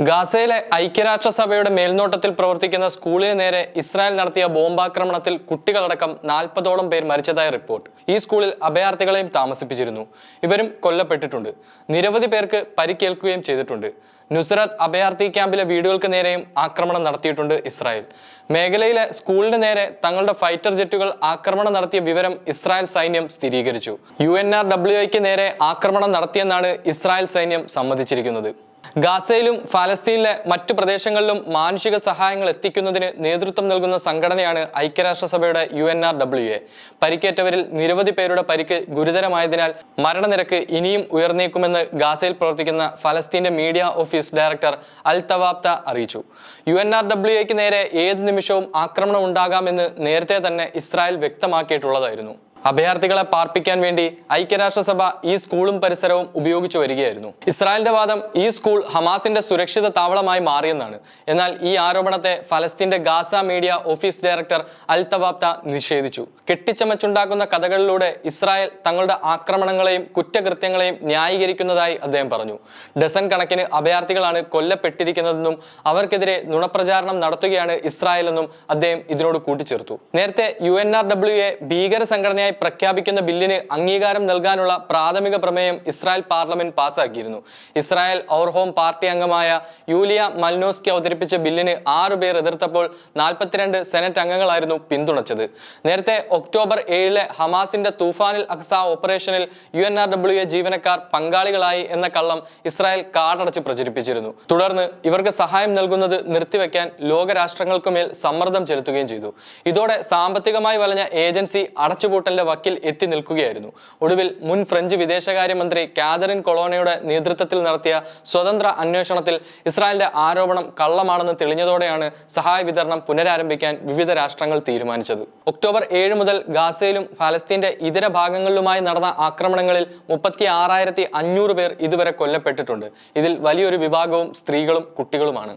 ഗാസയിലെ ഐക്യരാഷ്ട്രസഭയുടെ മേൽനോട്ടത്തിൽ പ്രവർത്തിക്കുന്ന സ്കൂളിന് നേരെ ഇസ്രായേൽ നടത്തിയ ബോംബാക്രമണത്തിൽ കുട്ടികളടക്കം നാൽപ്പതോളം പേർ മരിച്ചതായി റിപ്പോർട്ട്. ഈ സ്കൂളിൽ അഭയാർത്ഥികളെയും താമസിപ്പിച്ചിരുന്നു. ഇവരും കൊല്ലപ്പെട്ടിട്ടുണ്ട്. നിരവധി പേർക്ക് പരിക്കേൽക്കുകയും ചെയ്തിട്ടുണ്ട്. നുസ്രത്ത് അഭയാർത്ഥി ക്യാമ്പിലെ വീടുകൾക്ക് നേരെയും ആക്രമണം നടത്തിയിട്ടുണ്ട് ഇസ്രായേൽ. മേഖലയിലെ സ്കൂളിന് നേരെ തങ്ങളുടെ ഫൈറ്റർ ജെറ്റുകൾ ആക്രമണം നടത്തിയ വിവരം ഇസ്രായേൽ സൈന്യം സ്ഥിരീകരിച്ചു. യു എൻ ആർ ഡബ്ല്യു ഐക്ക് നേരെ ആക്രമണം നടത്തിയെന്നാണ് ഇസ്രായേൽ സൈന്യം സമ്മതിച്ചിരിക്കുന്നത്. ഗാസയിലും ഫലസ്തീനിലെ മറ്റു പ്രദേശങ്ങളിലും മാനുഷിക സഹായങ്ങൾ എത്തിക്കുന്നതിന് നേതൃത്വം നൽകുന്ന സംഘടനയാണ് ഐക്യരാഷ്ട്രസഭയുടെ U N R W A പരിക്കേറ്റവരിൽ നിരവധി പേരുടെ പരിക്ക് ഗുരുതരമായതിനാൽ മരണനിരക്ക് ഇനിയും ഉയർന്നേക്കുമെന്ന് ഗാസയിൽ പ്രവർത്തിക്കുന്ന ഫലസ്തീന്റെ media office director Al Thawabta അറിയിച്ചു. യു എൻ ആർ ഡബ്ല്യു എക്ക് നേരെ ഏത് നിമിഷവും ആക്രമണം ഉണ്ടാകാമെന്ന് നേരത്തെ തന്നെ ഇസ്രായേൽ വ്യക്തമാക്കിയിട്ടുള്ളതായിരുന്നു. അഭയാർത്ഥികളെ പാർപ്പിക്കാൻ വേണ്ടി ഐക്യരാഷ്ട്രസഭ ഈ സ്കൂളും പരിസരവും ഉപയോഗിച്ചു വരികയായിരുന്നു. ഇസ്രായേലിന്റെ വാദം ഈ സ്കൂൾ ഹമാസിന്റെ സുരക്ഷിത താവളമായി മാറിയെന്നാണ്. എന്നാൽ ഈ ആരോപണത്തെ ഫലസ്തീന്റെ Gaza media office director Al Thawabta നിഷേധിച്ചു. കെട്ടിച്ചമച്ചുണ്ടാക്കുന്ന കഥകളിലൂടെ ഇസ്രായേൽ തങ്ങളുടെ ആക്രമണങ്ങളെയും കുറ്റകൃത്യങ്ങളെയും ന്യായീകരിക്കുന്നതായി അദ്ദേഹം പറഞ്ഞു. ഡസൻ കണക്കിന് അഭയാർത്ഥികളാണ് കൊല്ലപ്പെട്ടിരിക്കുന്നതെന്നും അവർക്കെതിരെ നുണപ്രചാരണം നടത്തുകയാണ് ഇസ്രായേൽ എന്നും അദ്ദേഹം ഇതിനോട് കൂട്ടിച്ചേർത്തു. നേരത്തെ U N R W A ഭീകര സംഘടനയായി പ്രഖ്യാപിക്കുന്ന ബില്ലിന് അംഗീകാരം നൽകാനുള്ള പ്രാഥമിക പ്രമേയം ഇസ്രായേൽ പാർലമെന്റ് പാസാക്കിയിരുന്നു ഇസ്രായേൽ ഔർഹോം പാർട്ടി അംഗമായ യൂലിയ മൽനോസ്കി അവതരിപ്പിച്ച ബില്ലിന് ആറു പേർ എതിർത്തപ്പോൾ നാൽപ്പത്തിരണ്ട് സെനറ്റ് അംഗങ്ങളായിരുന്നു പിന്തുണച്ചത്. നേരത്തെ ഒക്ടോബർ ഏഴിലെ ഹമാസിന്റെ തൂഫാനിൽ അക്സ ഓപ്പറേഷനിൽ U N R W A ജീവനക്കാർ പങ്കാളികളായി എന്ന കള്ളം ഇസ്രായേൽ കാടടച്ച് പ്രചരിപ്പിച്ചിരുന്നു. തുടർന്ന് ഇവർക്ക് സഹായം നൽകുന്നത് നിർത്തിവെക്കാൻ ലോകരാഷ്ട്രങ്ങൾക്കുമേൽ സമ്മർദ്ദം ചെലുത്തുകയും ചെയ്തു. ഇതോടെ സാമ്പത്തികമായി വലഞ്ഞ ഏജൻസി അടച്ചുപൂട്ടലിന്റെ വക്കിൽ എത്തി നിൽക്കുകയായിരുന്നു. ഒടുവിൽ മുൻ ഫ്രഞ്ച് വിദേശകാര്യമന്ത്രി കാതറിൻ കൊളോണയുടെ നേതൃത്വത്തിൽ നടത്തിയ സ്വതന്ത്ര അന്വേഷണത്തിൽ ഇസ്രായേലിന്റെ ആരോപണം കള്ളമാണെന്ന് തെളിഞ്ഞതോടെയാണ് സഹായ വിതരണം പുനരാരംഭിക്കാൻ വിവിധ രാഷ്ട്രങ്ങൾ തീരുമാനിച്ചത്. ഒക്ടോബർ ഏഴ് മുതൽ ഗാസയിലും ഫലസ്തീന്റെ ഇതര ഭാഗങ്ങളിലുമായി നടന്ന ആക്രമണങ്ങളിൽ മുപ്പത്തി ആറായിരത്തി അഞ്ഞൂറ് പേർ ഇതുവരെ കൊല്ലപ്പെട്ടിട്ടുണ്ട്. ഇതിൽ വലിയൊരു വിഭാഗവും സ്ത്രീകളും കുട്ടികളുമാണ്.